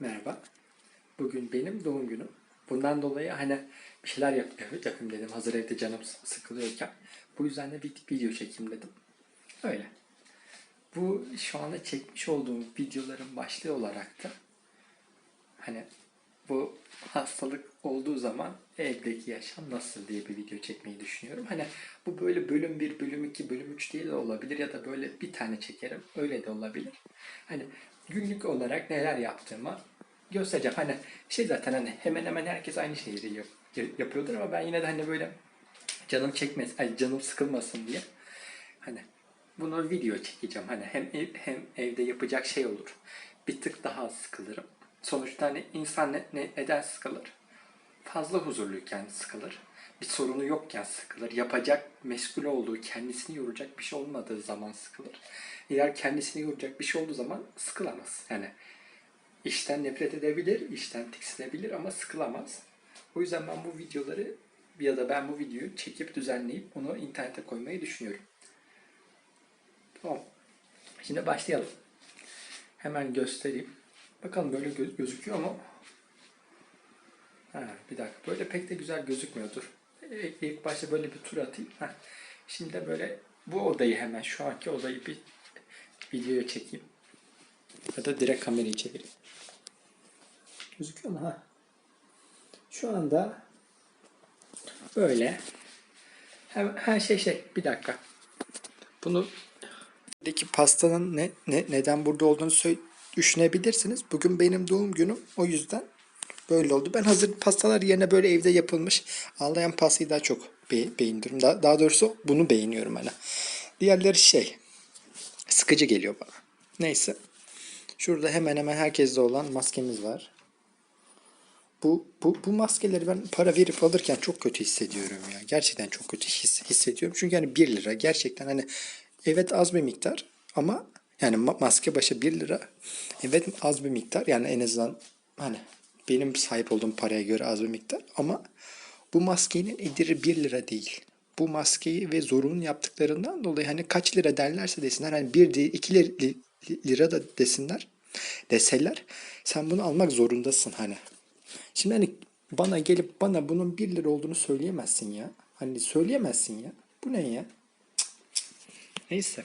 Merhaba. Bugün benim doğum günüm. Bundan dolayı hani bir şeyler yap yapayım dedim. Hazır evde canım sıkılıyorken. Bu yüzden de bir video çekeyim dedim. Öyle. Bu şu anda çekmiş olduğum videoların başlığı olarak da hani bu hastalık olduğu zaman evdeki yaşam nasıl diye bir video çekmeyi düşünüyorum. Hani bu böyle bölüm 1, bölüm 2, bölüm 3 diye de olabilir ya da böyle bir tane çekerim. Öyle de olabilir. Hani günlük olarak neler yaptığımı göstereceğim. Hani şey zaten hani hemen hemen herkes aynı şeyleri yap- yapıyordur ama ben yine de hani böyle canım çekmez, ay canım sıkılmasın diye hani bunu video çekeceğim. Hani hem ev, hem evde yapacak şey olur. Bir tık daha az sıkılırım. Sonuçta hani insan ne, ne, neden sıkılır? Fazla huzurluyken sıkılır. Bir sorunu yokken sıkılır. Yapacak, meşgul olduğu, kendisini yoracak bir şey olmadığı zaman sıkılır. Eğer kendisini yoracak bir şey olduğu zaman sıkılamaz. Yani işten nefret edebilir, işten tiksinebilir ama sıkılamaz. O yüzden ben bu videoları ya da ben bu videoyu çekip düzenleyip onu internete koymayı düşünüyorum. Tamam. Şimdi başlayalım. Hemen göstereyim. Bakalım böyle gö- gözüküyor mu? Ha, bir dakika. Böyle pek de güzel gözükmüyordur. İlk başta böyle bir tur atayım. Ha. Şimdi de böyle bu odayı hemen şu anki odayı bir videoya çekeyim. Ya da direkt kamerayı çevireyim. Gözüküyor mu? Ha. Şu anda böyle hem her şey şey bir dakika. Bunu Buradaki pastanın ne, ne neden burada olduğunu düşünebilirsiniz. Bugün benim doğum günüm. O yüzden böyle oldu. Ben hazır pastalar yerine böyle evde yapılmış ağlayan pastayı daha çok be- beğeniyorum. Daha, daha doğrusu bunu beğeniyorum hani. Diğerleri şey sıkıcı geliyor bana. Neyse. Şurada hemen hemen herkeste olan maskemiz var. Bu, bu, bu maskeleri ben para verip alırken çok kötü hissediyorum ya. Gerçekten çok kötü his, hissediyorum. Çünkü hani 1 lira gerçekten hani evet az bir miktar ama yani ma- maske başı 1 lira. Evet az bir miktar yani en azından hani benim sahip olduğum paraya göre az bir miktar ama bu maskenin ederi 1 lira değil. Bu maskeyi ve zorunun yaptıklarından dolayı hani kaç lira derlerse desinler hani 1 değil 2 lira, da desinler deseler sen bunu almak zorundasın hani. Şimdi hani bana gelip bana bunun 1 lira olduğunu söyleyemezsin ya. Hani söyleyemezsin ya. Bu ne ya? Neyse.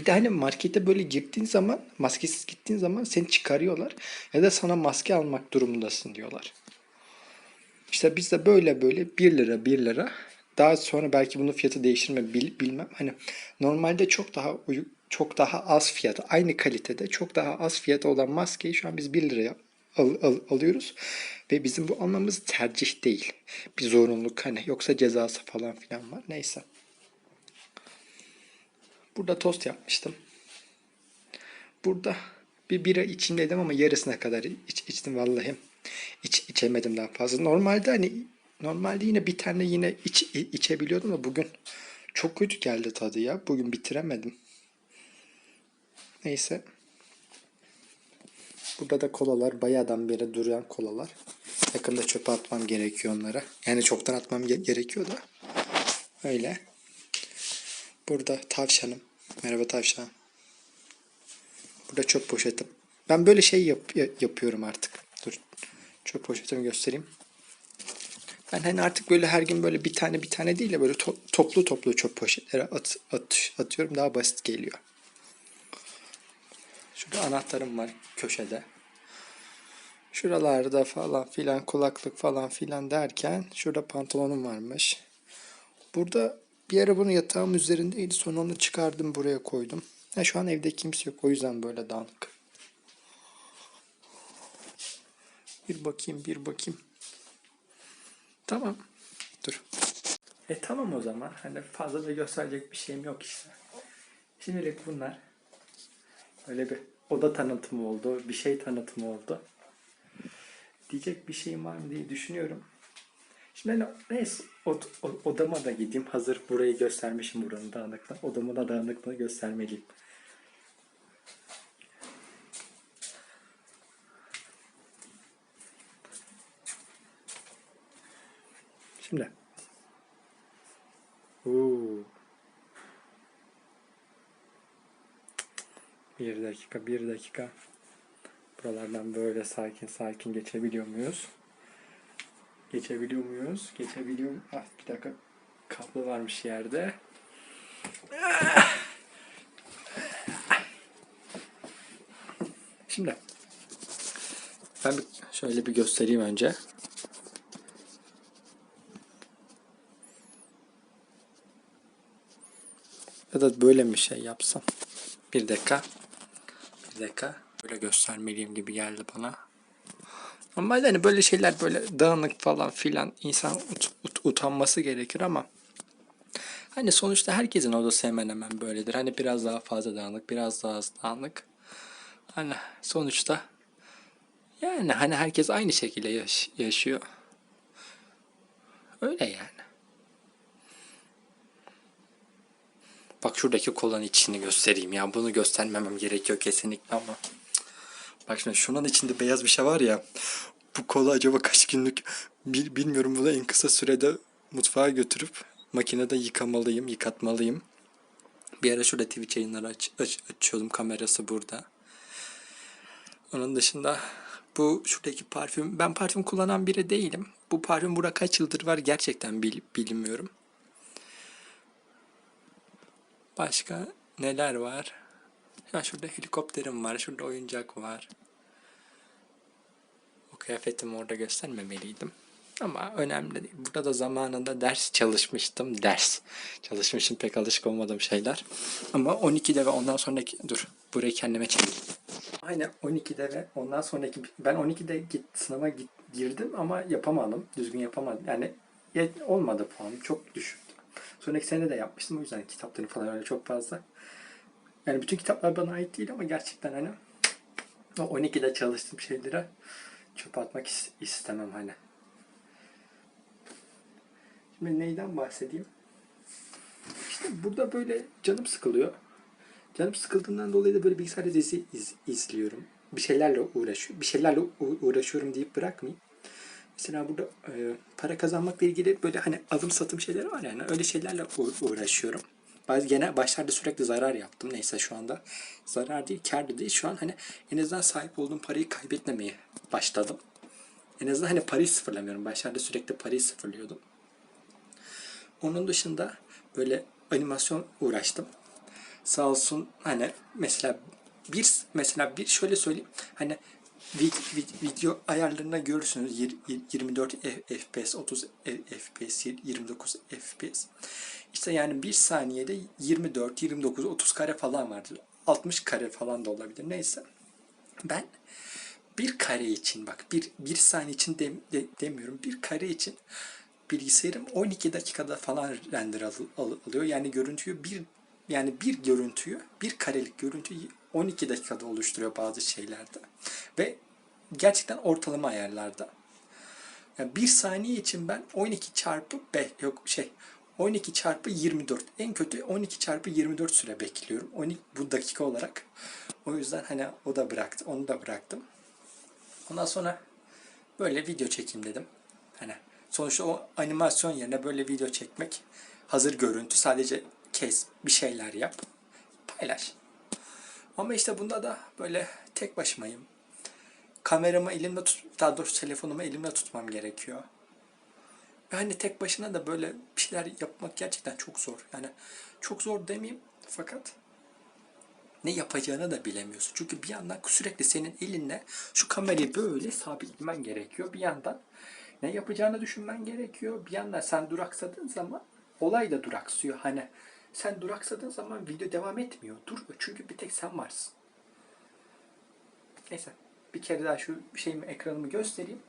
Bir de hani markete böyle girdiğin zaman, maskesiz gittiğin zaman seni çıkarıyorlar. Ya da sana maske almak durumundasın diyorlar. İşte biz de böyle böyle 1 lira 1 lira. Daha sonra belki bunun fiyatı değişir bil- bilmem. Hani normalde çok daha uyu- çok daha az fiyatı, aynı kalitede çok daha az fiyatı olan maskeyi şu an biz 1 liraya al- al- alıyoruz. Ve bizim bu almamız tercih değil. Bir zorunluluk hani yoksa cezası falan filan var. Neyse. Burada tost yapmıştım. Burada bir bira içeyim dedim ama yarısına kadar iç, içtim vallahi. İç, içemedim daha fazla. Normalde hani normalde yine bir tane yine iç, içebiliyordum da bugün çok kötü geldi tadı ya. Bugün bitiremedim. Neyse. Burada da kolalar bayağıdan beri duran kolalar. Yakında çöpe atmam gerekiyor onlara. Yani çoktan atmam ge- gerekiyor da. Öyle. Burada tavşanım. Merhaba tavşan. Burada çöp poşetim. Ben böyle şey yap- ya- yapıyorum artık. Dur. Çöp poşetimi göstereyim. Ben hani artık böyle her gün böyle bir tane bir tane değil de böyle to- toplu toplu çöp poşetlere at, at, atıyorum. Daha basit geliyor. Şurada anahtarım var köşede. Şuralarda falan filan kulaklık falan filan derken şurada pantolonum varmış. Burada bir ara bunu yatağım üzerindeydi. Sonra onu çıkardım buraya koydum. Ya şu an evde kimse yok. O yüzden böyle dağınık. Bir bakayım bir bakayım. Tamam. Dur. E tamam o zaman. Hani fazla da gösterecek bir şeyim yok işte. Şimdilik bunlar. Öyle bir oda tanıtımı oldu. Bir şey tanıtımı oldu. Diyecek bir şeyim var mı diye düşünüyorum. Şimdi hani neyse od- odama da gideyim. Hazır burayı göstermişim buranın dağınıklığını. Odamın da dağınıklığını göstermeliyim. Şimdi. Oo. Bir dakika, bir dakika. Buralardan böyle sakin sakin geçebiliyor muyuz? Geçebiliyor muyuz? Geçebiliyor Ah bir dakika. Kablo varmış yerde. Şimdi ben bir şöyle bir göstereyim önce. Ya da böyle mi şey yapsam? Bir dakika. Bir dakika. Böyle göstermeliyim gibi geldi bana. Ama hani böyle şeyler böyle dağınık falan filan insan ut- ut- utanması gerekir ama hani sonuçta herkesin odası hemen hemen böyledir. Hani biraz daha fazla dağınık, biraz daha az dağınık. Hani sonuçta yani hani herkes aynı şekilde yaş- yaşıyor. Öyle yani. Bak şuradaki kolanın içini göstereyim ya. Bunu göstermemem gerekiyor kesinlikle ama. Bak şimdi şunun içinde beyaz bir şey var ya. Bu kola acaba kaç günlük bil- bilmiyorum. Bunu en kısa sürede mutfağa götürüp makinede yıkamalıyım, yıkatmalıyım. Bir ara şurada Twitch yayınları aç, aç- açıyordum. Kamerası burada. Onun dışında bu şuradaki parfüm. Ben parfüm kullanan biri değilim. Bu parfüm burada kaç yıldır var gerçekten bil, bilmiyorum. Başka neler var? Ya şurada helikopterim var. Şurada oyuncak var. O kıyafetimi orada göstermemeliydim. Ama önemli değil. Burada da zamanında ders çalışmıştım. Ders. Çalışmışım pek alışık olmadığım şeyler. Ama 12'de ve ondan sonraki... Dur. Burayı kendime çekeyim. Aynen 12'de ve ondan sonraki... Ben 12'de git, sınava git, girdim ama yapamadım. Düzgün yapamadım. Yani olmadı puanım. Çok düşüktü. Sonraki sene de yapmıştım. O yüzden kitapları falan öyle çok fazla. Yani bütün kitaplar bana ait değil ama gerçekten hani o 12'de çalıştığım şeyleri çöpe atmak is- istemem hani. Şimdi neyden bahsedeyim? İşte burada böyle canım sıkılıyor. Canım sıkıldığından dolayı da böyle bilgisayarda dizi iz- izliyorum. Bir şeylerle uğraşıyorum. Bir şeylerle uğraşıyorum deyip bırakmayayım. Mesela burada e, para kazanmakla ilgili böyle hani alım satım şeyleri var yani öyle şeylerle uğraşıyorum. Gene başlarda sürekli zarar yaptım. Neyse şu anda zarar değil, kar da değil. Şu an hani en azından sahip olduğum parayı kaybetmemeye başladım. En azından hani parayı sıfırlamıyorum. Başlarda sürekli parayı sıfırlıyordum. Onun dışında böyle animasyon uğraştım. Sağ olsun hani mesela bir mesela bir şöyle söyleyeyim hani vid- vid- video ayarlarına görürsünüz Yir- yir- 24 F- FPS, 30 F- FPS, 29 FPS. İşte yani bir saniyede 24, 29, 30 kare falan vardır. 60 kare falan da olabilir. Neyse. Ben bir kare için bak bir, bir saniye için dem- de- demiyorum. Bir kare için bilgisayarım 12 dakikada falan render al- al- alıyor. Yani görüntüyü bir yani bir görüntüyü bir karelik görüntüyü 12 dakikada oluşturuyor bazı şeylerde. Ve gerçekten ortalama ayarlarda. Yani bir saniye için ben 12 çarpı 5 yok şey 12 çarpı 24 en kötü 12 çarpı 24 süre bekliyorum. 12 bu dakika olarak. O yüzden hani o da bıraktı. Onu da bıraktım. Ondan sonra böyle video çekeyim dedim. Hani sonuçta o animasyon yerine böyle video çekmek hazır görüntü sadece kes bir şeyler yap paylaş. Ama işte bunda da böyle tek başımayım. Kameramı elimde tut, daha doğrusu telefonumu elimde tutmam gerekiyor. Ve hani tek başına da böyle bir şeyler yapmak gerçekten çok zor. Yani çok zor demeyeyim fakat ne yapacağını da bilemiyorsun. Çünkü bir yandan sürekli senin elinle şu kamerayı böyle sabitlemen gerekiyor. Bir yandan ne yapacağını düşünmen gerekiyor. Bir yandan sen duraksadığın zaman olay da duraksıyor. Hani sen duraksadığın zaman video devam etmiyor. Duruyor. Çünkü bir tek sen varsın. Neyse. Bir kere daha şu şeyimi ekranımı göstereyim.